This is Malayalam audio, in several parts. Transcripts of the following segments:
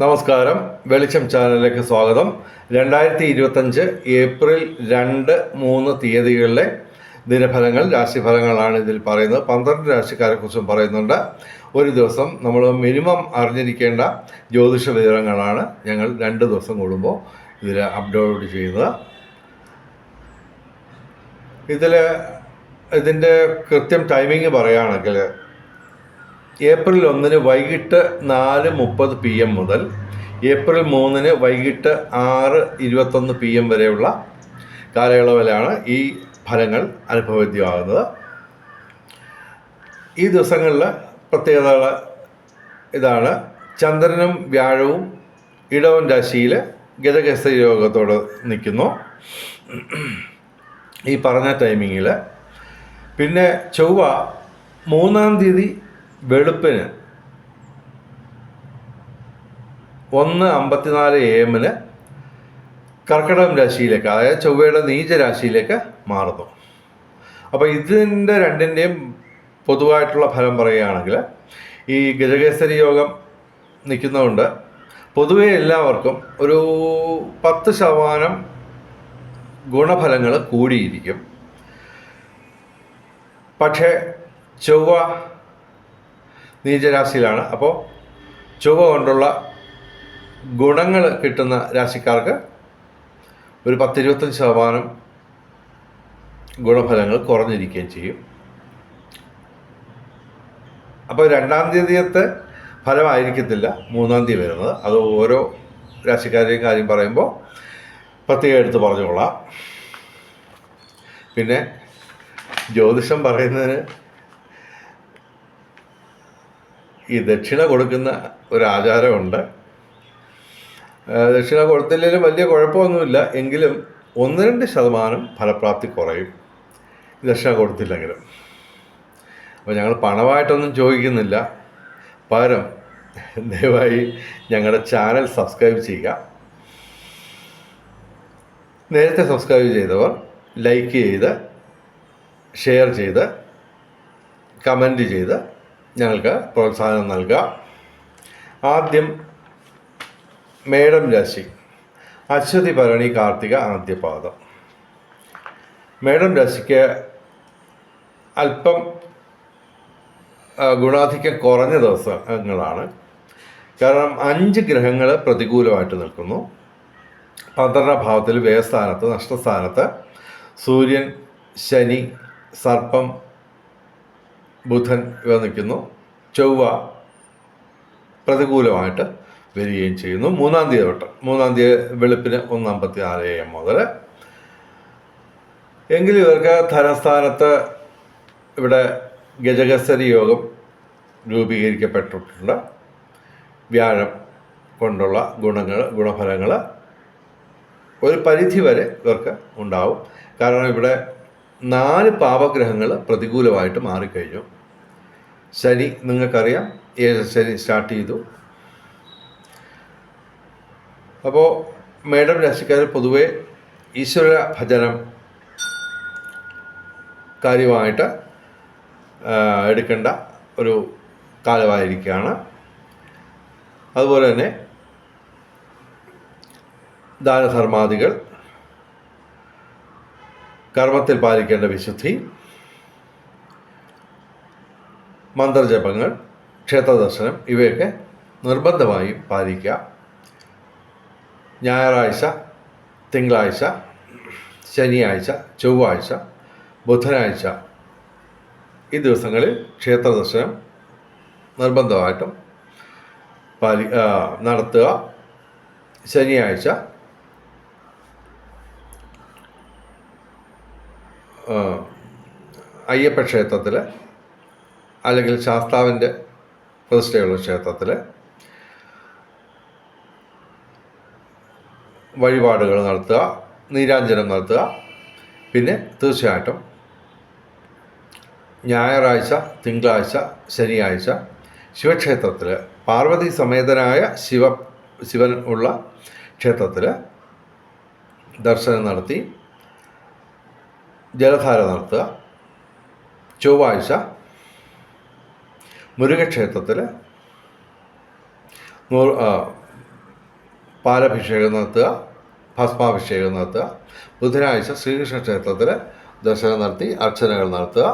നമസ്കാരം. വെളിച്ചം ചാനലിലേക്ക് സ്വാഗതം. രണ്ടായിരത്തി ഇരുപത്തഞ്ച് ഏപ്രിൽ രണ്ട് മൂന്ന് തീയതികളിലെ ദിനഫലങ്ങൾ രാശിഫലങ്ങളാണ് ഇതിൽ പറയുന്നത്. പന്ത്രണ്ട് രാശിക്കാരെക്കുറിച്ചും പറയുന്നുണ്ട്. ഒരു ദിവസം നമ്മൾ മിനിമം അറിഞ്ഞിരിക്കേണ്ട ജ്യോതിഷ വിവരങ്ങളാണ് ഞങ്ങൾ രണ്ട് ദിവസം കൂടുമ്പോൾ ഇതിൽ അപ്ലോഡ് ചെയ്യുന്നത്. ഇതിൽ ഇതിന്റെ കൃത്യം ടൈമിംഗ് പറയുകയാണെങ്കിൽ ഏപ്രിൽ ഒന്നിന് വൈകിട്ട് നാല് മുപ്പത് പി എം മുതൽ ഏപ്രിൽ മൂന്നിന് വൈകിട്ട് ആറ് ഇരുപത്തൊന്ന് പി എം വരെയുള്ള കാലയളവിലാണ് ഈ ഫലങ്ങൾ അനുഭവവേദ്യമാകുന്നത് ഈ ദിവസങ്ങളിൽ പ്രത്യേകതകൾ ഇതാണ്. ചന്ദ്രനും വ്യാഴവും ഇടവൻ രാശിയിൽ ഗജകേസരി യോഗത്തോട് നിൽക്കുന്നു. ഈ പറഞ്ഞ ടൈമിങ്ങിൽ പിന്നെ ചൊവ്വ മൂന്നാം തീയതി വെളുപ്പിന് ഒന്ന് അമ്പത്തിനാല് എ എമ്മിന് കർക്കിടകം രാശിയിലേക്ക് അതായത് ചൊവ്വയുടെ നീചരാശിയിലേക്ക് മാറുന്നു. അപ്പോൾ ഇതിന്റെ രണ്ടിന്റെയും പൊതുവായിട്ടുള്ള ഫലം പറയുകയാണെങ്കിൽ ഈ ഗജകേസരി യോഗം നിൽക്കുന്നതുകൊണ്ട് പൊതുവെ എല്ലാവർക്കും ഒരു പത്ത് ശതമാനം ഗുണഫലങ്ങൾ കൂടിയിരിക്കും. പക്ഷേ ചൊവ്വ നീചരാശിയിലാണ്. അപ്പോൾ ചൊവ്വ കൊണ്ടുള്ള ഗുണങ്ങൾ കിട്ടുന്ന രാശിക്കാർക്ക് ഒരു പത്തിരുപത്തഞ്ച് ശതമാനം ഗുണഫലങ്ങൾ കുറഞ്ഞിരിക്കുകയും ചെയ്യും. അപ്പോൾ രണ്ടാം തീയതിയത്തെ ഫലമായിരിക്കത്തില്ല മൂന്നാം തീയതി വരുന്നത്. അത് ഓരോ രാശിക്കാരുടെയും കാര്യം പറയുമ്പോൾ പ്രത്യേകം എടുത്ത് പറഞ്ഞുകൊള്ളാം. പിന്നെ ജ്യോതിഷം പറയുന്നതിന് ഈ ദക്ഷിണ കൊടുക്കുന്ന ഒരു ആചാരമുണ്ട്. ദക്ഷിണ കൊടുത്തില്ലെങ്കിലും വലിയ കുഴപ്പമൊന്നുമില്ല. എങ്കിലും ഒന്ന് രണ്ട് ശതമാനം ഫലപ്രാപ്തി കുറയും ദക്ഷിണ കൊടുത്തില്ലെങ്കിലും. അപ്പോൾ ഞങ്ങൾ പണമായിട്ടൊന്നും ചോദിക്കുന്നില്ല. പകരം ദയവായി ഞങ്ങളുടെ ചാനൽ സബ്സ്ക്രൈബ് ചെയ്യുക. നേരത്തെ സബ്സ്ക്രൈബ് ചെയ്തവർ ലൈക്ക് ചെയ്ത് ഷെയർ ചെയ്ത് കമന്റ് ചെയ്ത് ഞങ്ങൾക്ക് പ്രോത്സാഹനം നൽകുക. ആദ്യം മേടം രാശി. അശ്വതി ഭരണി കാർത്തിക ആദ്യപാദം മേടം രാശിക്ക് അല്പം ഗുണാധിക്യം കുറഞ്ഞ ദിവസങ്ങളാണ്. കാരണം അഞ്ച് ഗ്രഹങ്ങൾ പ്രതികൂലമായിട്ട് നിൽക്കുന്നു. പന്ത്രണ്ട ഭാവത്തിൽ വ്യയസ്ഥാനത്ത് നഷ്ടസ്ഥാനത്ത് സൂര്യൻ ശനി സർപ്പം ബുധൻ ഇവ നിൽക്കുന്നു ചൊവ്വ പ്രതികൂലമായിട്ട് വരികയും ചെയ്യുന്നു. മൂന്നാം തീയതി തൊട്ട് മൂന്നാം തീയതി വെളുപ്പിന് ഒന്നമ്പത്തി ആറ് എ എം മുതൽ. എങ്കിലും ഇവർക്ക് ധനസ്ഥാനത്ത് ഇവിടെ ഗജകസരി യോഗം രൂപീകരിക്കപ്പെട്ടിട്ടുണ്ട്. വ്യാഴം കൊണ്ടുള്ള ഗുണങ്ങൾ ഗുണഫലങ്ങൾ ഒരു പരിധി വരെ ഇവർക്ക് ഉണ്ടാവും. കാരണം ഇവിടെ നാല് പാപഗ്രഹങ്ങൾ പ്രതികൂലമായിട്ട് മാറിക്കഴിഞ്ഞു. ശനി നിങ്ങൾക്കറിയാം. ഏഴ് ശനി സ്റ്റാർട്ട് ചെയ്തു. അപ്പോൾ മേഡം രാശിക്കാർ പൊതുവേ ഈശ്വര ഭജനം കാര്യമായിട്ട് എടുക്കേണ്ട ഒരു കാലമായിരിക്കുകയാണ്. അതുപോലെ തന്നെ ദാനധർമാദികൾ കർമ്മത്തിൽ പാലിക്കേണ്ട വിശുദ്ധി മന്ത്രജപങ്ങൾ ക്ഷേത്രദർശനം ഇവയൊക്കെ നിർബന്ധമായും പാലിക്കുക. ഞായറാഴ്ച തിങ്കളാഴ്ച ശനിയാഴ്ച ചൊവ്വാഴ്ച ബുധനാഴ്ച ഈ ദിവസങ്ങളിൽ ക്ഷേത്രദർശനം നിർബന്ധമായിട്ടും പാലി നടത്തുക. ശനിയാഴ്ച അയ്യപ്പ ക്ഷേത്രത്തിൽ അല്ലെങ്കിൽ ശാസ്താവിന്റെ പ്രതിഷ്ഠയുള്ള ക്ഷേത്രത്തിൽ വഴിപാടുകൾ നടത്തുക നീരാഞ്ജനം നടത്തുക. പിന്നെ തീർച്ചയായിട്ടും ഞായറാഴ്ച തിങ്കളാഴ്ച ശനിയാഴ്ച ശിവക്ഷേത്രത്തിൽ പാർവതി സമേതനായ ശിവ ശിവൻ ഉള്ള ക്ഷേത്രത്തിൽ ദർശനം നടത്തി ജലധാര നടത്തുക ചൊവ്വാഴ്ച മുരുകക്ഷേത്രത്തിൽ നൂറ് പാലഭിഷേകം നടത്തുക ഭസ്മാഭിഷേകം നടത്തുക ബുധനാഴ്ച ശ്രീകൃഷ്ണ ക്ഷേത്രത്തിൽ ദർശനം നടത്തി അർച്ചനകൾ നടത്തുക.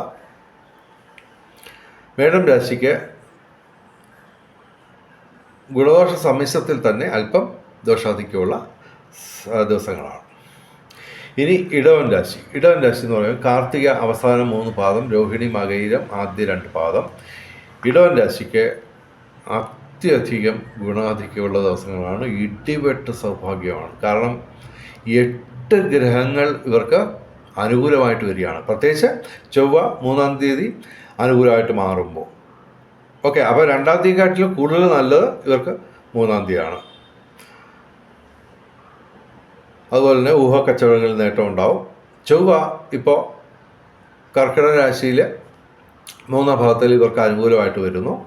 മേടം രാശിക്ക് ഗുണദോഷ സമ്മിശ്രത്തിൽ തന്നെ അല്പം ദോഷാധിക്യമുള്ള ദിവസങ്ങളാണ്. ഇനി ഇടവൻ രാശി. ഇടവൻ രാശി എന്ന് പറയുമ്പോൾ കാർത്തിക അവസാന മൂന്ന് പാദം രോഹിണി മകയിരം ആദ്യ രണ്ട് പാദം. ഇടവൻ രാശിക്ക് അത്യധികം ഗുണാധിക്യമുള്ള ദിവസങ്ങളാണ്. ഇടിവെട്ട് സൗഭാഗ്യമാണ്. കാരണം എട്ട് ഗ്രഹങ്ങൾ ഇവർക്ക് അനുകൂലമായിട്ട് വരികയാണ്. പ്രത്യേകിച്ച് ചൊവ്വ മൂന്നാം തീയതി അനുകൂലമായിട്ട് മാറുമ്പോൾ. ഓക്കെ അപ്പോൾ രണ്ടാം തീയതിക്കാട്ടിലും കൂടുതൽ നല്ലത് ഇവർക്ക് മൂന്നാം തീയതിയാണ്. അതുപോലെ തന്നെ ഊഹ കച്ചവടങ്ങളിൽ നേട്ടം ഉണ്ടാവും. ചൊവ്വ ഇപ്പോൾ കർക്കിടക രാശിയിൽ മൂന്നാം ഭാഗത്തിൽ ഇവർക്ക് അനുകൂലമായിട്ട് വരുന്നു.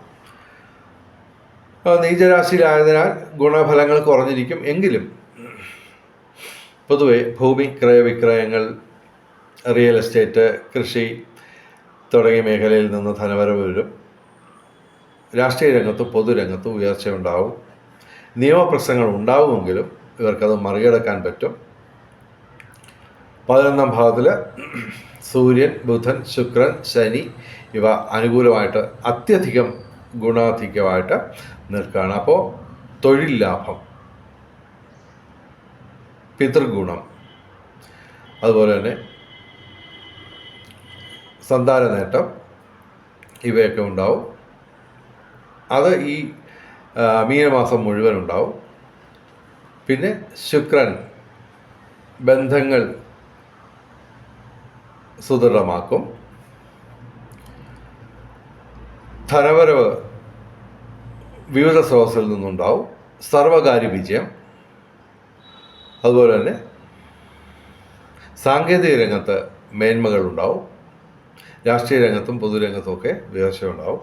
നീചരാശിയിലായതിനാൽ ഗുണഫലങ്ങൾ കുറഞ്ഞിരിക്കും. എങ്കിലും പൊതുവെ ഭൂമി ക്രയവിക്രയങ്ങൾ റിയൽ എസ്റ്റേറ്റ് കൃഷി തുടങ്ങിയ മേഖലയിൽ നിന്ന് ധനവരവ് വരും. രാഷ്ട്രീയ രംഗത്തും പൊതുരംഗത്തും ഉയർച്ചയുണ്ടാവും. നിയമപ്രശ്നങ്ങൾ ഉണ്ടാവുമെങ്കിലും ഇവർക്കത് മറികടക്കാൻ പറ്റും. പതിനൊന്നാം ഭാവത്തിൽ സൂര്യൻ ബുധൻ ശുക്രൻ ശനി ഇവ അനുകൂലമായിട്ട് അത്യധികം ഗുണാധികമായിട്ട് നിൽക്കുകയാണ്. അപ്പോൾ തൊഴിൽ ലാഭം പിതൃഗുണം അതുപോലെ തന്നെ സന്താന നേട്ടം ഇവയൊക്കെ ഉണ്ടാവും. അത് ഈ മീനമാസം മുഴുവൻ ഉണ്ടാവും. പിന്നെ ശുക്രൻ ബന്ധങ്ങൾ സുദൃഢമാക്കും. ധനവരവ് വിവിധ സ്രോതസ്സിൽ നിന്നുണ്ടാവും. സർവകാര്യ വിജയം. അതുപോലെ തന്നെ സാങ്കേതിക രംഗത്ത് മേന്മകളുണ്ടാവും. രാഷ്ട്രീയ രംഗത്തും പൊതുരംഗത്തും ഒക്കെ ഉയർച്ചയുണ്ടാവും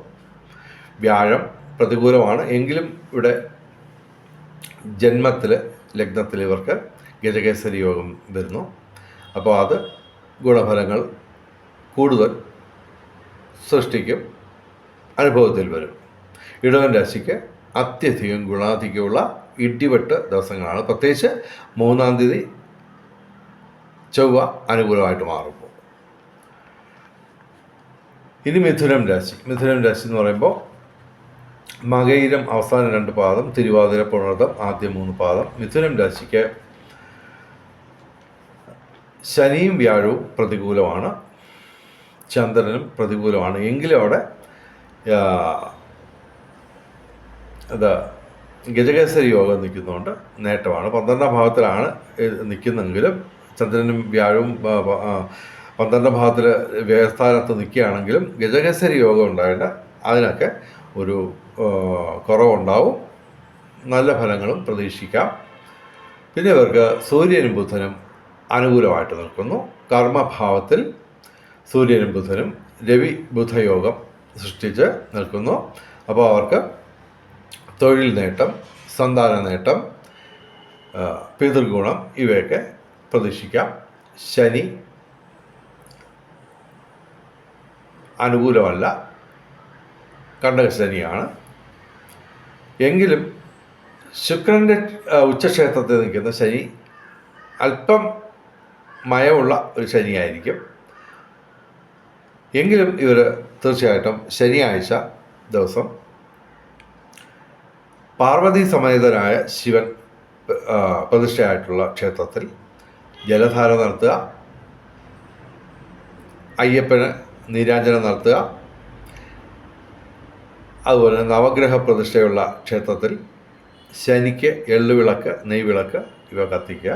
വ്യാഴം പ്രതികൂലമാണ്. എങ്കിലും ഇവിടെ ജന്മത്തിൽ ലഗ്നത്തിൽ ഇവർക്ക് ഗജകേസരി യോഗം വരുന്നു. അപ്പോൾ അത് ഗുണഫലങ്ങൾ കൂടുതൽ സൃഷ്ടിക്കും അനുഭവത്തിൽ വരും. ഇടവൻ രാശിക്ക് അത്യധികം ഗുണാധികമുള്ള ഇടിവെട്ട് ദിവസങ്ങളാണ്. പ്രത്യേകിച്ച് മൂന്നാം തീയതി ചൊവ്വ അനുകൂലമായിട്ട് മാറുമ്പോൾ ഇനി മിഥുനം രാശി. മിഥുനം രാശി എന്ന് പറയുമ്പോൾ മകയിരം അവസാന രണ്ട് പാദം തിരുവാതിര പുണർദം ആദ്യ മൂന്ന് പാദം. മിഥുനം രാശിക്ക് ശനിയും വ്യാഴവും പ്രതികൂലമാണ്. ചന്ദ്രനും പ്രതികൂലമാണ്. എങ്കിലും അവിടെ അത് ഗജകേസരി യോഗം നിൽക്കുന്നതുകൊണ്ട് നേട്ടമാണ്. പന്ത്രണ്ടാം ഭാവത്തിലാണ് ഇത് നിൽക്കുന്നെങ്കിലും ചന്ദ്രനും വ്യാഴവും പന്ത്രണ്ടാം ഭാവത്തിൽ വ്യവസ്ഥാനത്ത് നിൽക്കുകയാണെങ്കിലും ഗജകേസരി യോഗം ഉണ്ടായിട്ട് അതിനൊക്കെ ഒരു കുറവുണ്ടാവും. നല്ല ഫലങ്ങളും പ്രതീക്ഷിക്കാം. പിന്നെ ഇവർക്ക് സൂര്യനും ബുധനും അനുകൂലമായിട്ട് നിൽക്കുന്നു. കർമ്മഭാവത്തിൽ സൂര്യനും ബുധനും രവി ബുധയോഗം സൃഷ്ടിച്ച് നിൽക്കുന്നു. അപ്പോൾ അവർക്ക് തൊഴിൽ നേട്ടം സന്താന നേട്ടം പിതൃഗുണം ഇവയൊക്കെ പ്രതീക്ഷിക്കാം. ശനി അനുകൂലമല്ല. കണ്ടകശനിയാണ്. എങ്കിലും ശുക്രന്റെ ഉച്ചക്ഷേത്രത്തിൽ നിൽക്കുന്ന ശനി അല്പം മയമുള്ള ഒരു ശനിയായിരിക്കും. എങ്കിലും ഇവർ തീർച്ചയായിട്ടും ശനിയാഴ്ച ദിവസം പാർവതി സമേതനായ ശിവൻ പ്രതിഷ്ഠയായിട്ടുള്ള ക്ഷേത്രത്തിൽ ജലധാര നടത്തുക അയ്യപ്പന് നീരാഞ്ജനം നടത്തുക അതുപോലെ നവഗ്രഹ പ്രതിഷ്ഠയുള്ള ക്ഷേത്രത്തിൽ ശനിക്ക് എള്ളുവിളക്ക് നെയ്വിളക്ക് ഇവ കത്തിക്കുക.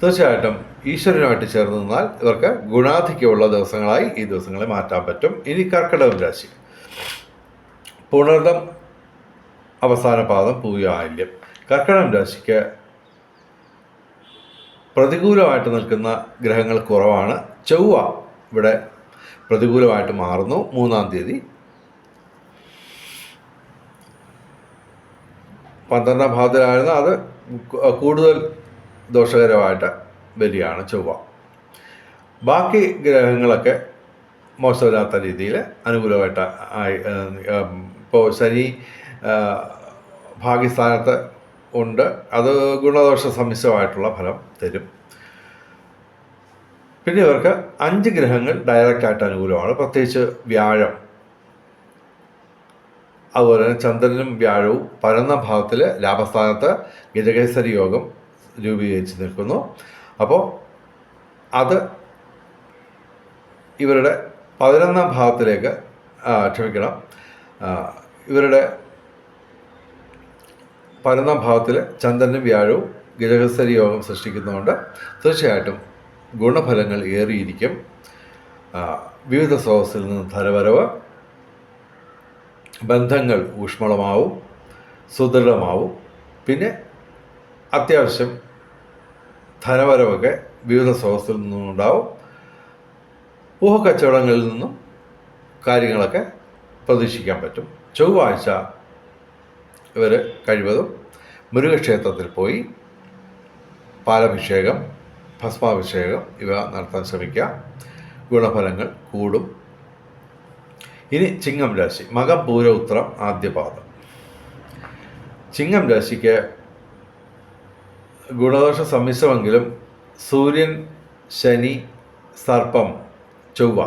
തീർച്ചയായിട്ടും ഈശ്വരനുമായിട്ട് ചേർന്ന് നിന്നാൽ ഇവർക്ക് ഗുണാധിക്യമുള്ള ദിവസങ്ങളായി ഈ ദിവസങ്ങളെ മാറ്റാൻ പറ്റും. ഇനി കർക്കിടകം രാശി. പുണർദം അവസാന പാദം പൂയാല്യം കർക്കിടകം രാശിക്ക് പ്രതികൂലമായിട്ട് നിൽക്കുന്ന ഗ്രഹങ്ങൾ കുറവാണ്. ചൊവ്വ ഇവിടെ പ്രതികൂലമായിട്ട് മാറുന്നു. മൂന്നാം തീയതി പന്ത്രണ്ടാം ഭാവത്തിലായിരുന്നു അത് കൂടുതൽ ദോഷകരമായിട്ട് വരികയാണ് ചൊവ്വ. ബാക്കി ഗ്രഹങ്ങളൊക്കെ മോശമില്ലാത്ത രീതിയിൽ അനുകൂലമായിട്ട് ആയി ഇപ്പോൾ ശനി ഭാഗ്യസ്ഥാനത്ത് ഉണ്ട്. അത് ഗുണദോഷ സമ്മിശ്രമായിട്ടുള്ള ഫലം തരും. പിന്നെ ഇവർക്ക് അഞ്ച് ഗ്രഹങ്ങൾ ഡയറക്റ്റായിട്ട് അനുകൂലമാണ്. പ്രത്യേകിച്ച് വ്യാഴം അതുപോലെ തന്നെ ചന്ദ്രനും വ്യാഴവും പരന്ന ഭാവത്തിൽ ലാഭസ്ഥാനത്ത് ഗജകേസരി യോഗം രൂപീകരിച്ച് നിൽക്കുന്നു. അപ്പോൾ അത് ഇവരുടെ പതിനൊന്നാം ഭാവത്തിലേക്ക് ആ, ക്ഷമിക്കണം. ഇവരുടെ പതിനൊന്നാം ഭാവത്തിൽ ചന്ദ്രനും വ്യാഴവും ഗജകേസരി യോഗം സൃഷ്ടിക്കുന്നതുകൊണ്ട് തീർച്ചയായിട്ടും ഗുണഫലങ്ങൾ ഏറിയിരിക്കും. വിവിധ സ്രോതസ്സിൽ നിന്ന് ധനവരവ് ബന്ധങ്ങൾ ഊഷ്മളമാവും സുദൃഢമാവും. പിന്നെ അത്യാവശ്യം ധനവരവൊക്കെ വിവിധ സ്രോതസ്സിൽ നിന്നുണ്ടാവും ഊഹക്കച്ചവടങ്ങളിൽ നിന്നും കാര്യങ്ങളൊക്കെ പ്രതീക്ഷിക്കാൻ പറ്റും. ചൊവ്വാഴ്ച ഇവർ കഴിവതും മുരുകക്ഷേത്രത്തിൽ പോയി പാലഭിഷേകം ഭസ്മാഭിഷേകം ഇവ നടത്താൻ ശ്രമിക്കുക. ഗുണഫലങ്ങൾ കൂടും. ഇനി ചിങ്ങം രാശി മകപൂര ഉത്രം ആദ്യ പാദം ചിങ്ങം രാശിക്ക് ഗുണദോഷ സമ്മിശ്രമെങ്കിലും സൂര്യൻ ശനി സർപ്പം ചൊവ്വ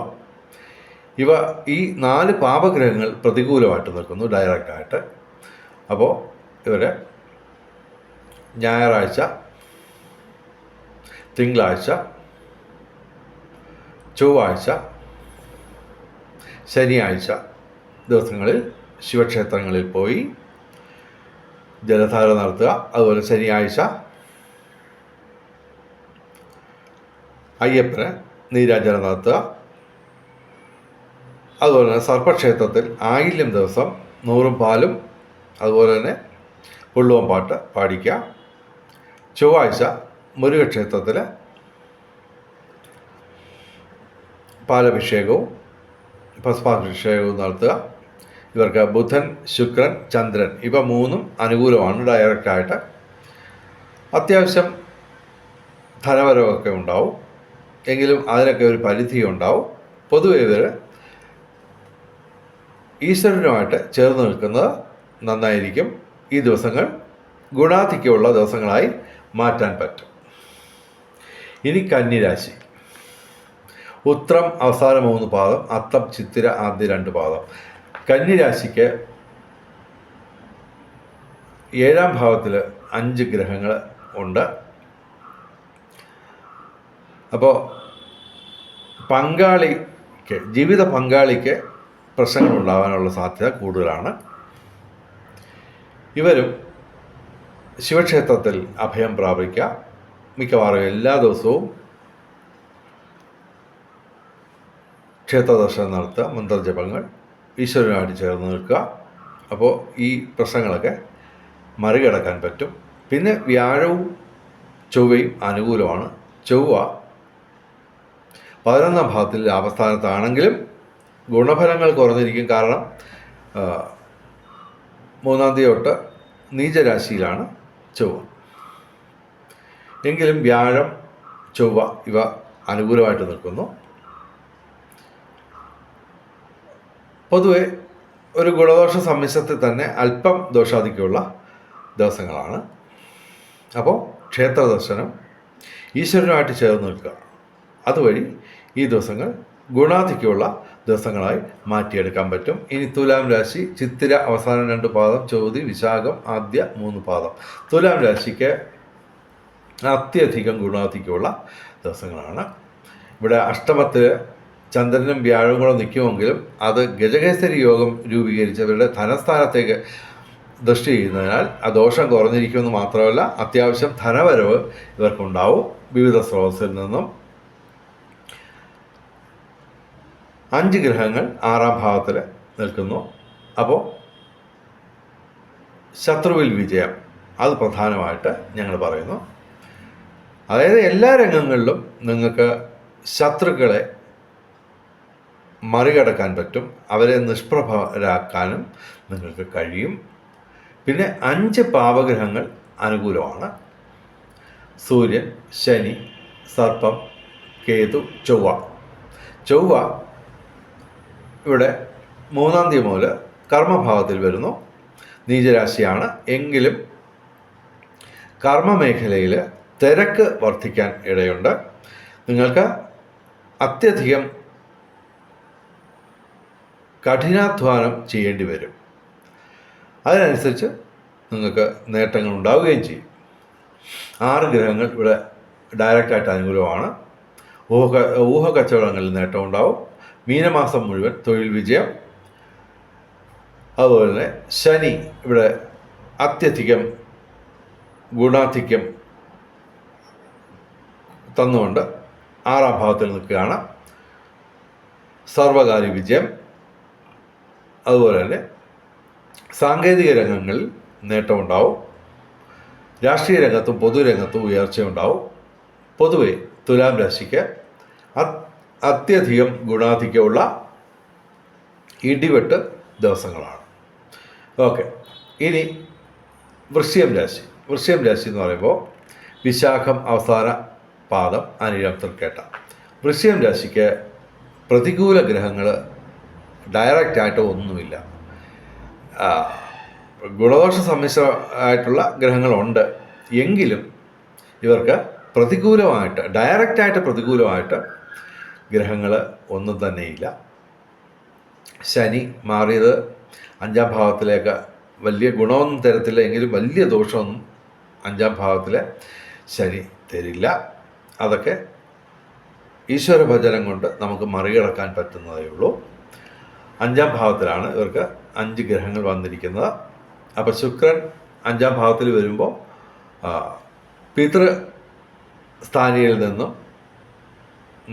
ഇവ ഈ നാല് പാപഗ്രഹങ്ങൾ പ്രതികൂലമായിട്ട് നിൽക്കുന്നു ഡയറക്റ്റായിട്ട്. അപ്പോൾ ഇവർ ഞായറാഴ്ച തിങ്കളാഴ്ച ചൊവ്വാഴ്ച ശനിയാഴ്ച ദിവസങ്ങളിൽ ശിവക്ഷേത്രങ്ങളിൽ പോയി ജലധാര നടത്തുക. അതുപോലെ ശനിയാഴ്ച അയ്യപ്പന് നീരാജന നടത്തുക. അതുപോലെ തന്നെ സർപ്പക്ഷേത്രത്തിൽ ആയില്യം ദിവസം നൂറും പാലും അതുപോലെ തന്നെ ഉള്ളുവം പാട്ട് പാടിക്കുക. ചൊവ്വാഴ്ച മുരുകക്ഷേത്രത്തിൽ പാലഭിഷേകവും ഭസ്മാഭിഷേകവും നടത്തുക. ഇവർക്ക് ബുധൻ ശുക്രൻ ചന്ദ്രൻ ഇവ മൂന്നും അനുകൂലമാണ് ഡയറക്റ്റായിട്ട് അത്യാവശ്യം ധനവരവൊക്കെ ഉണ്ടാവും. എങ്കിലും അതിനൊക്കെ ഒരു പരിധി ഉണ്ടാവും. പൊതുവെ ഇവർ ഈശ്വരനുമായിട്ട് ചേർന്ന് നിൽക്കുന്നത് നന്നായിരിക്കും. ഈ ദിവസങ്ങൾ ഗുണാധിക്യമുള്ള ദിവസങ്ങളായി മാറ്റാൻ പറ്റും. ഇനി കന്നിരാശി. ഉത്രം അവസാന മൂന്ന് പാദം അത്തം ചിത്തിര ആദ്യ രണ്ട് പാദം. കന്നിരാശിക്ക് ഏഴാം ഭാവത്തിൽ അഞ്ച് ഗ്രഹങ്ങൾ ഉണ്ട്. അപ്പോൾ പങ്കാളിക്ക് ജീവിത പങ്കാളിക്ക് പ്രശ്നങ്ങൾ ഉണ്ടാകാനുള്ള സാധ്യത കൂടുതലാണ്. ഇവരും ശിവക്ഷേത്രത്തിൽ അഭയം പ്രാപിക്കുക. മിക്കവാറും എല്ലാ ദിവസവും ക്ഷേത്ര ദർശനം നടത്തുക മന്ത്രജപങ്ങൾ ഈശ്വരനുമായിട്ട് ചേർന്ന് നിൽക്കുക. അപ്പോൾ ഈ പ്രശ്നങ്ങളൊക്കെ മറികടക്കാൻ പറ്റും. പിന്നെ വ്യാഴവും ചൊവ്വയും അനുകൂലമാണ്. ചൊവ്വ പതിനൊന്നാം ഭാഗത്തിൽ ലാഭസ്ഥാനത്താണെങ്കിലും ഗുണഫലങ്ങൾ കുറഞ്ഞിരിക്കും. കാരണം മൂന്നാം തീയതി തൊട്ട് നീചരാശിയിലാണ് ചൊവ്വ. എങ്കിലും വ്യാഴം ചൊവ്വ ഇവ അനുകൂലമായിട്ട് നിൽക്കുന്നു. പൊതുവെ ഒരു ഗുണദോഷ സമ്മിശ്രത്തിൽ തന്നെ അല്പം ദോഷാധിക്യമുള്ള ദിവസങ്ങളാണ്. അപ്പോൾ ക്ഷേത്ര ദർശനം ഈശ്വരനുമായിട്ട് ചേർന്ന് നിൽക്കുക. അതുവഴി ഈ ദിവസങ്ങൾ ഗുണാധിക്യമുള്ള ദിവസങ്ങളായി മാറ്റിയെടുക്കാൻ പറ്റും. ഇനി തുലാം രാശി ചിത്തിര അവസാനം രണ്ട് പാദം ചോതി വിശാഖം ആദ്യ മൂന്ന് പാദം. തുലാം രാശിക്ക് അത്യധികം ഗുണാധിക്യമുള്ള ദിവസങ്ങളാണ്. ഇവിടെ അഷ്ടമത്തിൽ ചന്ദ്രനും വ്യാഴവും കൂടെ നിൽക്കുമെങ്കിലും അത് ഗജകേസരി യോഗം രൂപീകരിച്ചവരുടെ ധനസ്ഥാനത്തേക്ക് ദൃഷ്ടി ചെയ്യുന്നതിനാൽ ആ ദോഷം കുറഞ്ഞിരിക്കുമെന്ന് മാത്രമല്ല അത്യാവശ്യം ധനവരവ് ഇവർക്കുണ്ടാവും വിവിധ സ്രോതസ്സിൽ നിന്നും. അഞ്ച് ഗ്രഹങ്ങൾ ആറാം ഭാവത്തിൽ നിൽക്കുന്നു. അപ്പോൾ ശത്രുവിൽ വിജയം അത് പ്രധാനമായിട്ട് ഞങ്ങൾ പറയുന്നു. അതായത് എല്ലാ രംഗങ്ങളിലും നിങ്ങൾക്ക് ശത്രുക്കളെ മറികടക്കാൻ പറ്റും. അവരെ നിഷ്പ്രഭരാക്കാനും നിങ്ങൾക്ക് കഴിയും. പിന്നെ അഞ്ച് പാവഗ്രഹങ്ങൾ അനുകൂലമാണ്. സൂര്യൻ ശനി സർപ്പം കേതു ചൊവ്വ. ചൊവ്വ ഇവിടെ മൂന്നാം തീയതി മുതൽ കർമ്മഭാവത്തിൽ വരുന്നു. നീചരാശിയാണ്. എങ്കിലും കർമ്മമേഖലയിൽ തിരക്ക് വർദ്ധിക്കാൻ ഇടയുണ്ട്. നിങ്ങൾക്ക് അത്യധികം കഠിനാധ്വാനം ചെയ്യേണ്ടി വരും. അതിനനുസരിച്ച് നിങ്ങൾക്ക് നേട്ടങ്ങൾ ഉണ്ടാവുകയും ചെയ്യും. ആറ് ഗ്രഹങ്ങൾ ഇവിടെ ഡയറക്റ്റായിട്ട് അനുകൂലമാണ്. ഊഹ ഊഹ കച്ചവടങ്ങളിൽ നേട്ടമുണ്ടാവും മീനമാസം മുഴുവൻ തൊഴിൽ വിജയം. അതുപോലെ തന്നെ ശനി ഇവിടെ അത്യധികം ഗുണാധിക്യം തന്നുകൊണ്ട് ആറാം ഭാവത്തിൽ നിൽക്കുകയാണ്. സർവകാര്യ വിജയം. അതുപോലെ തന്നെ സാങ്കേതിക രംഗങ്ങളിൽ നേട്ടമുണ്ടാവും. രാഷ്ട്രീയ രംഗത്തും പൊതുരംഗത്തും ഉയർച്ചയുണ്ടാവും. പൊതുവെ തുലാം രാശിക്ക് അത്യധികം ഗുണാധിക്യമുള്ള ഇടിവെട്ട് ദിവസങ്ങളാണ്. ഓക്കെ. ഇനി വൃശ്യം രാശി. വൃശ്യം രാശി എന്ന് പറയുമ്പോൾ വിശാഖം അവസാന പാദം അനിഴം തൃക്കേട്ട. വൃശ്ചികം രാശിക്ക് പ്രതികൂല ഗ്രഹങ്ങൾ ഡയറക്റ്റായിട്ട് ഒന്നുമില്ല. ആ, ഗുണദോഷ സമ്മിശ്രമായിട്ടുള്ള ഗ്രഹങ്ങളുണ്ട്. എങ്കിലും ഇവർക്ക് പ്രതികൂലമായിട്ട് ഡയറക്റ്റായിട്ട് പ്രതികൂലമായിട്ട് ഗ്രഹങ്ങൾ ഒന്നും തന്നെയില്ല. ശനി മാറിയത് അഞ്ചാം ഭാവത്തിലേക്ക് വലിയ ഗുണമൊന്നും തരത്തില്ല എങ്കിലും വലിയ ദോഷമൊന്നും അഞ്ചാം ഭാവത്തിലെ ശനി തരില്ല. അതൊക്കെ ഈശ്വര ഭജനം കൊണ്ട് നമുക്ക് മറികടക്കാൻ പറ്റുന്നതേ ഉള്ളൂ. അഞ്ചാം ഭാവത്തിലാണ് ഇവർക്ക് അഞ്ച് ഗ്രഹങ്ങൾ വന്നിരിക്കുന്നത്. അപ്പോൾ ശുക്രൻ അഞ്ചാം ഭാവത്തിൽ വരുമ്പോൾ പിതൃ സ്ഥാനിയിൽ നിന്നും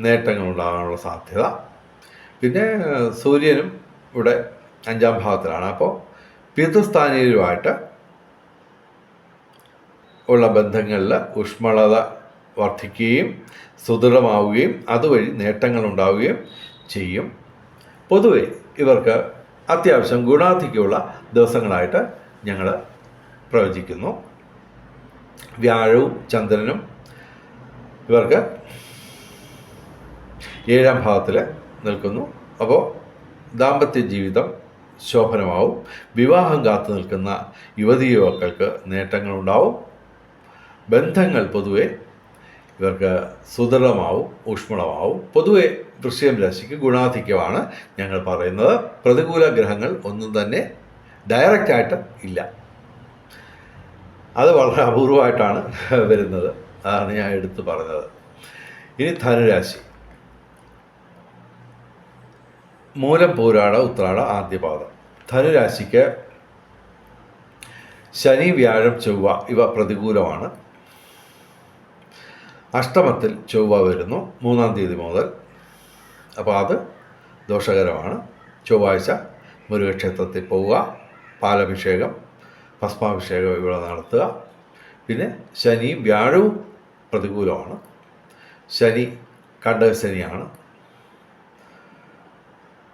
നേട്ടങ്ങൾ ഉണ്ടാകാനുള്ള സാധ്യത. പിന്നെ സൂര്യനും ഇവിടെ അഞ്ചാം ഭാവത്തിലാണ്. അപ്പോൾ പിതൃസ്ഥാനീയരുമായിട്ട് ഉള്ള ബന്ധങ്ങളിൽ ഊഷ്മളത വർദ്ധിക്കുകയും സുദൃഢമാവുകയും അതുവഴി നേട്ടങ്ങൾ ഉണ്ടാവുകയും ചെയ്യും. പൊതുവെ ഇവർക്ക് അത്യാവശ്യം ഗുണാധിക്യമുള്ള ദിവസങ്ങളായിട്ട് ഞങ്ങൾ പ്രവചിക്കുന്നു. വ്യാഴവും ചന്ദ്രനും ഇവർക്ക് ഏഴാം ഭാവത്തിൽ നിൽക്കുന്നു. അപ്പോൾ ദാമ്പത്യ ജീവിതം ശോഭനമാവും. വിവാഹം കാത്തു നിൽക്കുന്ന യുവതി യുവാക്കൾക്ക് നേട്ടങ്ങളുണ്ടാവും. ബന്ധങ്ങൾ പൊതുവെ ഇവർക്ക് സുദൃഢമാവും ഊഷ്മളമാവും. പൊതുവെ വൃശ്ചികം രാശിക്ക് ഗുണാധിക്യമാണ് ഞങ്ങൾ പറയുന്നത്. പ്രതികൂല ഗ്രഹങ്ങൾ ഒന്നും തന്നെ ഡയറക്റ്റായിട്ട് ഇല്ല. അത് വളരെ അപൂർവമായിട്ടാണ് വരുന്നത്. അതാണ് ഞാൻ എടുത്തു പറഞ്ഞത്. ഇനി ധനുരാശി. മൂലം പൂരാട ഉത്രാട ആദ്യപാദം. ധനുരാശിക്ക് ശനി വ്യാഴം ചൊവ്വ ഇവ പ്രതികൂലമാണ്. അഷ്ടമത്തിൽ ചൊവ്വ വരുന്നു. മൂന്നാം തീയതി മുതൽ അപ്പോൾ അത് ദോഷകരമാണ്. ചൊവ്വാഴ്ച മുരുകക്ഷേത്രത്തിൽ പോവുക പാലഭിഷേകം ഭസ്മാഭിഷേകം ഇവിടെ നടത്തുക. പിന്നെ ശനിയും വ്യാഴവും പ്രതികൂലമാണ്. ശനി കണ്ടക ശനിയാണ്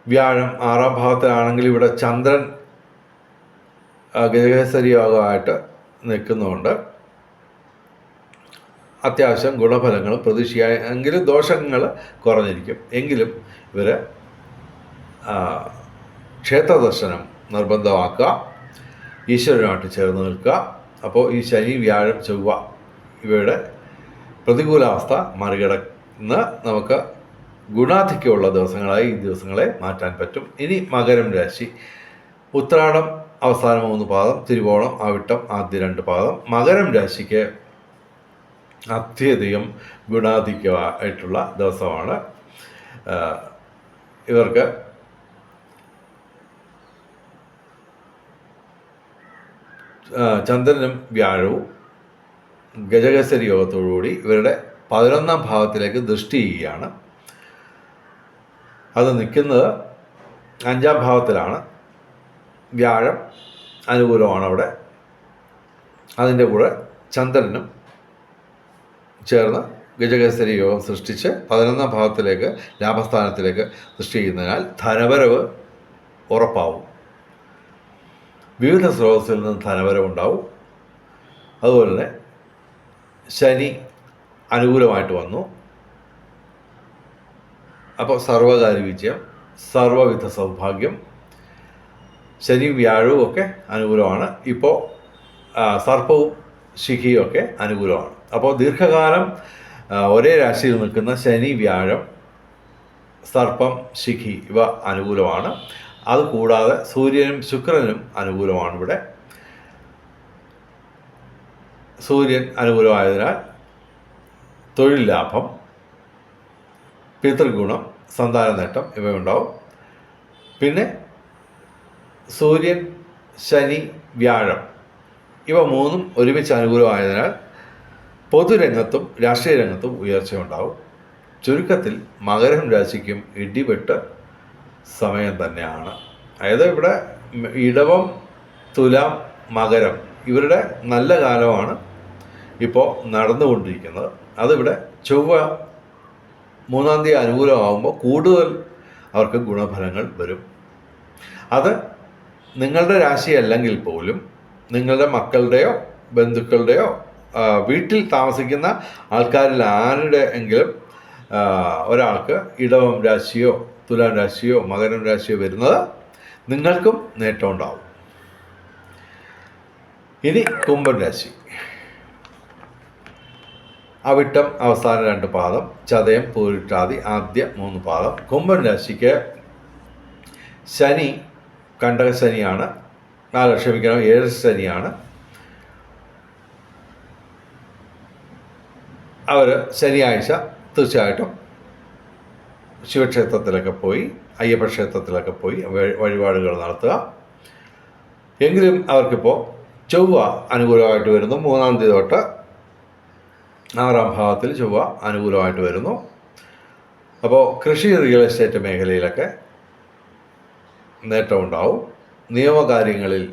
വ്യാഴം ആറാം ഭാവത്തിലാണെങ്കിൽ ഇവിടെ ചന്ദ്രൻ ഗജകേസരി യോഗമായിട്ട് നിൽക്കുന്നുണ്ട്. അത്യാവശ്യം ഗുണഫലങ്ങൾ പ്രതീക്ഷിക്കുക എങ്കിലും ദോഷങ്ങൾ കുറഞ്ഞിരിക്കും. എങ്കിലും ഇവർ ക്ഷേത്ര ദർശനം നിർബന്ധമാക്കുക ഈശ്വരനുമായിട്ട് ചേർന്ന് നിൽക്കുക. അപ്പോൾ ഈ ശനി വ്യാഴം ചൊവ്വ ഇവയുടെ പ്രതികൂലാവസ്ഥ മറികടന്ന് നമുക്ക് ഗുണാധിക്യമുള്ള ദിവസങ്ങളായി ഈ ദിവസങ്ങളെ മാറ്റാൻ പറ്റും. ഇനി മകരം രാശി. ഉത്രാടം അവസാന മൂന്ന് പാദം തിരുവോണം അവിട്ടം ആദ്യ രണ്ട് പാദം. മകരം രാശിക്ക് അത്യധികം ഗുണാധിക്യമായിട്ടുള്ള ദിവസമാണ്. ഇവർക്ക് ചന്ദ്രനും വ്യാഴവും ഗജകേസരി യോഗത്തോടുകൂടി ഇവരുടെ പതിനൊന്നാം ഭാവത്തിലേക്ക് ദൃഷ്ടി ചെയ്യുകയാണ്. അത് നിൽക്കുന്നത് അഞ്ചാം ഭാവത്തിലാണ്. വ്യാഴം അനുകൂലമാണ് അവിടെ. അതിന്റെ കൂടെ ചന്ദ്രനും ചേർന്ന് ഗജകേസരി യോഗം സൃഷ്ടിച്ച് പതിനൊന്നാം ഭാവത്തിലേക്ക് ലാഭസ്ഥാനത്തിലേക്ക് സൃഷ്ടിക്കുന്നതിനാൽ ധനവരവ് ഉറപ്പാവും. വിവിധ സ്രോതസ്സിൽ നിന്ന് ധനവരവുണ്ടാവും അതുപോലെ തന്നെ ശനി അനുകൂലമായിട്ട് വന്നു. അപ്പോൾ സർവകാര്യ വിജയം സർവവിധ സൗഭാഗ്യം ശനി വ്യാഴവും ഒക്കെ അനുകൂലമാണ്. ഇപ്പോൾ സർപ്പവും ശിഖിയും ഒക്കെ അനുകൂലമാണ്. അപ്പോൾ ദീർഘകാലം ഒരേ രാശിയിൽ നിൽക്കുന്ന ശനി വ്യാഴം സർപ്പം ശിഖി ഇവ അനുകൂലമാണ്. അതുകൂടാതെ സൂര്യനും ശുക്രനും അനുകൂലമാണ് ഇവിടെ. സൂര്യൻ അനുകൂലമായതിനാൽ തൊഴിൽ ലാഭം പിതൃഗുണം സന്താന നേട്ടം ഇവയുണ്ടാവും. പിന്നെ സൂര്യൻ ശനി വ്യാഴം ഇവ മൂന്നും ഒരുമിച്ച് അനുകൂലമായതിനാൽ പൊതുരംഗത്തും രാഷ്ട്രീയ രംഗത്തും ഉയർച്ചയുണ്ടാവും. ചുരുക്കത്തിൽ മകരം രാശിക്കും ഇടിവെട്ട് സമയം തന്നെയാണ്. അതായത് ഇവിടെ ഇടവം തുലാം മകരം ഇവരുടെ നല്ല കാലമാണ് ഇപ്പോൾ നടന്നുകൊണ്ടിരിക്കുന്നത്. അതിവിടെ ചൊവ്വ മൂന്നാം തീയതി അനുകൂലമാകുമ്പോൾ കൂടുതൽ അവർക്ക് ഗുണഫലങ്ങൾ വരും. അത് നിങ്ങളുടെ രാശി അല്ലെങ്കിൽ പോലും നിങ്ങളുടെ മക്കളുടെയോ ബന്ധുക്കളുടെയോ വീട്ടിൽ താമസിക്കുന്ന ആൾക്കാരിൽ ആരുടെ എങ്കിലും ഒരാൾക്ക് ഇടവം രാശിയോ തുലാം രാശിയോ മകരം രാശിയോ വരുന്നത് നിങ്ങൾക്കും നേട്ടം ഉണ്ടാവും. ഇനി കുംഭൻ രാശി. അവിട്ടം അവസാന രണ്ട് പാദം ചതയം പൂരിട്ടാതി ആദ്യ മൂന്ന് പാദം. കുംഭൻ രാശിക്ക് ശനി കണ്ടക ശനിയാണ്. നാല് ക്ഷമിക്കണം ഏഴ് ശനിയാണ്. അവർ ശനിയാഴ്ച തീർച്ചയായിട്ടും ശിവക്ഷേത്രത്തിലൊക്കെ പോയി അയ്യപ്പ ക്ഷേത്രത്തിലൊക്കെ പോയി വഴിപാടുകൾ നടത്തുക. എങ്കിലും അവർക്കിപ്പോൾ ചൊവ്വ അനുകൂലമായിട്ട് വരുന്നു. മൂന്നാം തീയതി തൊട്ട് ആറാം ഭാവത്തിൽ ചൊവ്വ അനുകൂലമായിട്ട് വരുന്നു. അപ്പോൾ കൃഷി റിയൽ എസ്റ്റേറ്റ് മേഖലയിലൊക്കെ നേട്ടമുണ്ടാവും നിയമകാര്യങ്ങളിൽ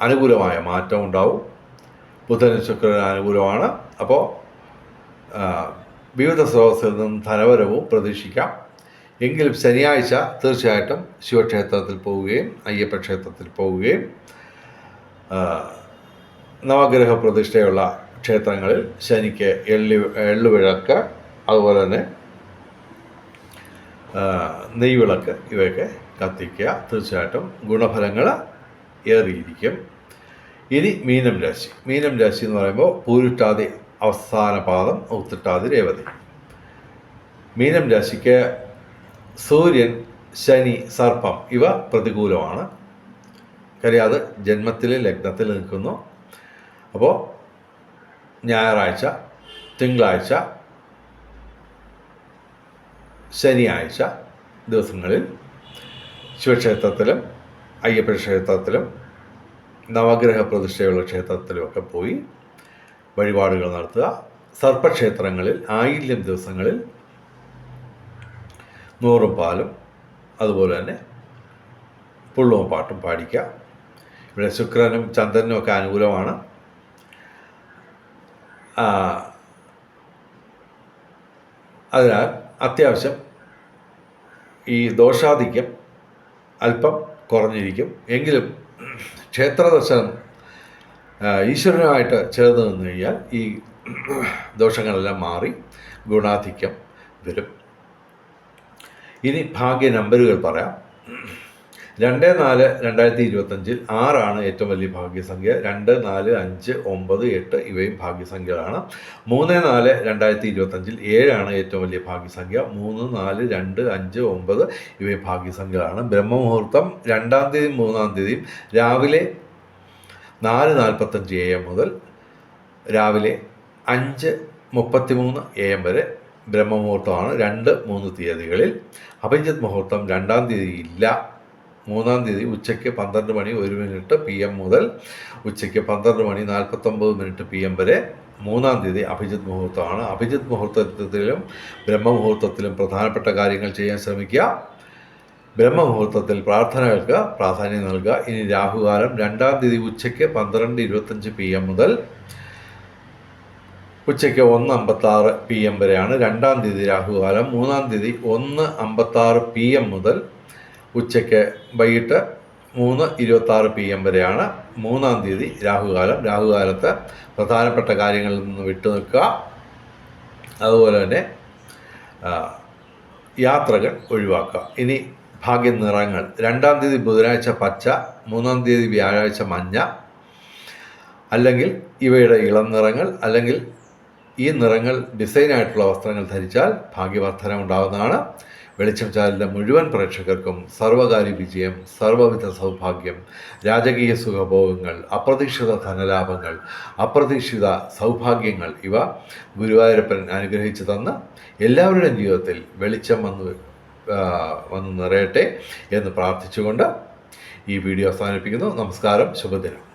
അനുകൂലമായ മാറ്റം ഉണ്ടാവും. ബുധൻ ശുക്രൻ അനുകൂലമാണ്. അപ്പോൾ വിവിധ സ്രോതസ്സിൽ നിന്നും ധനവരവും പ്രതീക്ഷിക്കാം. എങ്കിലും ശനിയാഴ്ച തീർച്ചയായിട്ടും ശിവക്ഷേത്രത്തിൽ പോവുകയും അയ്യപ്പ ക്ഷേത്രത്തിൽ പോവുകയും നവഗ്രഹ പ്രതിഷ്ഠയുള്ള ക്ഷേത്രങ്ങളിൽ ശനിക്ക് എള്ളി എള്ളുവിളക്ക് അതുപോലെ തന്നെ നെയ്വിളക്ക് ഇവയൊക്കെ കത്തിക്കുക. തീർച്ചയായിട്ടും ഗുണഫലങ്ങൾ ഏറിയിരിക്കും. ഇനി മീനം രാശി. മീനം രാശി എന്ന് പറയുമ്പോൾ പൂരിട്ടാതി അവസാന പാദം ഉത്തിട്ടാതി രേവതി. മീനം രാശിക്ക് സൂര്യൻ ശനി സർപ്പം ഇവ പ്രതികൂലമാണ്. കാര്യം ജന്മത്തിൽ ലഗ്നത്തിൽ നിൽക്കുന്നു. അപ്പോൾ ഞായറാഴ്ച തിങ്കളാഴ്ച ശനിയാഴ്ച ദിവസങ്ങളിൽ ശിവക്ഷേത്രത്തിലും അയ്യപ്പ ക്ഷേത്രത്തിലും നവഗ്രഹ പ്രതിഷ്ഠയുള്ള ക്ഷേത്രത്തിലുമൊക്കെ പോയി വഴിപാടുകൾ നടത്തുക. സർപ്പക്ഷേത്രങ്ങളിൽ ആയില്യം ദിവസങ്ങളിൽ നൂറും പാലും അതുപോലെ തന്നെ പുള്ളവും പാട്ടും പാടിക്കുക. ഇവിടെ ശുക്രനും ചന്ദ്രനും ഒക്കെ അനുകൂലമാണ്. അതിനാൽ അത്യാവശ്യം ഈ ദോഷാധിക്യം അല്പം കുറഞ്ഞിരിക്കും. എങ്കിലും ക്ഷേത്ര ദർശനം ഈശ്വരനുമായിട്ട് ചേർന്ന് നിന്ന് കഴിഞ്ഞാൽ ഈ ദോഷങ്ങളെല്ലാം മാറി ഗുണാധിക്യം വരും. ഇനി ഭാഗ്യ നമ്പറുകൾ പറയാം. രണ്ട് നാല് രണ്ടായിരത്തി ഇരുപത്തഞ്ചിൽ ആറാണ് ഏറ്റവും വലിയ ഭാഗ്യസംഖ്യ. രണ്ട് നാല് അഞ്ച് ഒമ്പത് എട്ട് ഇവയും ഭാഗ്യസംഖ്യകളാണ്. മൂന്ന് നാല് രണ്ടായിരത്തി ഇരുപത്തഞ്ചിൽ ഏഴാണ് ഏറ്റവും വലിയ ഭാഗ്യസംഖ്യ. മൂന്ന് നാല് രണ്ട് അഞ്ച് ഒമ്പത് ഇവയും ഭാഗ്യസംഖ്യകളാണ്. ബ്രഹ്മമുഹൂർത്തം രണ്ടാം തീയതി മൂന്നാം തീയതിയും രാവിലെ നാല് നാൽപ്പത്തഞ്ച് എ എം മുതൽ രാവിലെ അഞ്ച് മുപ്പത്തിമൂന്ന് എ എം വരെ ബ്രഹ്മമുഹൂർത്തമാണ് രണ്ട് മൂന്ന് തീയതികളിൽ. അഭിജിത് മുഹൂർത്തം രണ്ടാം തീയതി ഇല്ല. മൂന്നാം തീയതി ഉച്ചയ്ക്ക് പന്ത്രണ്ട് മണി ഒരു മിനിറ്റ് പി എം മുതൽ ഉച്ചയ്ക്ക് പന്ത്രണ്ട് മണി നാൽപ്പത്തൊമ്പത് മിനിറ്റ് പി എം വരെ മൂന്നാം തീയതി അഭിജിത് മുഹൂർത്തമാണ്. അഭിജിത് മുഹൂർത്തത്തിലും ബ്രഹ്മമുഹൂർത്തത്തിലും പ്രധാനപ്പെട്ട കാര്യങ്ങൾ ചെയ്യാൻ ശ്രമിക്കുക. ബ്രഹ്മമുഹൂർത്തത്തിൽ പ്രാർത്ഥനകൾക്ക് പ്രാധാന്യം നൽകുക. ഇനി രാഹുകാലം രണ്ടാം തീയതി ഉച്ചയ്ക്ക് പന്ത്രണ്ട് ഇരുപത്തഞ്ച് പി എം മുതൽ ഉച്ചയ്ക്ക് ഒന്ന് അമ്പത്താറ് പി എം വരെയാണ്. രണ്ടാം തീയതി രാഹുകാലം മൂന്നാം തീയതി ഒന്ന് അമ്പത്താറ് പി എം മുതൽ ഉച്ചയ്ക്ക് വൈകിട്ട് മൂന്ന് ഇരുപത്താറ് പി എം വരെയാണ്. മൂന്നാം തീയതി രാഹുകാലം. രാഹുകാലത്ത് പ്രധാനപ്പെട്ട കാര്യങ്ങളിൽ നിന്ന് വിട്ടുനിൽക്കുക അതുപോലെ തന്നെ യാത്രകൾ ഒഴിവാക്കുക. ഇനി ഭാഗ്യ നിറങ്ങൾ. രണ്ടാം തീയതി ബുധനാഴ്ച പച്ച മൂന്നാം തീയതി വ്യാഴാഴ്ച മഞ്ഞ. അല്ലെങ്കിൽ ഇവയുടെ ഇളം നിറങ്ങൾ അല്ലെങ്കിൽ ഈ നിറങ്ങൾ ഡിസൈനായിട്ടുള്ള വസ്ത്രങ്ങൾ ധരിച്ചാൽ ഭാഗ്യവർദ്ധന ഉണ്ടാകുന്നതാണ് വെളിച്ചം ചാനലിന്റെ മുഴുവൻ പ്രേക്ഷകർക്കും സർവകാര്യ വിജയം സർവവിധ സൗഭാഗ്യം രാജകീയ സുഖഭോഗങ്ങൾ അപ്രതീക്ഷിത ധനലാഭങ്ങൾ അപ്രതീക്ഷിത സൗഭാഗ്യങ്ങൾ ഇവ ഗുരുവായൂരപ്പൻ അനുഗ്രഹിച്ചു തന്ന് എല്ലാവരുടെയും ജീവിതത്തിൽ വെളിച്ചം വന്നു വന്ന് നിറയട്ടെ എന്ന് പ്രാർത്ഥിച്ചുകൊണ്ട് ഈ വീഡിയോ അവസാനിപ്പിക്കുന്നു. നമസ്കാരം. ശുഭദിനം.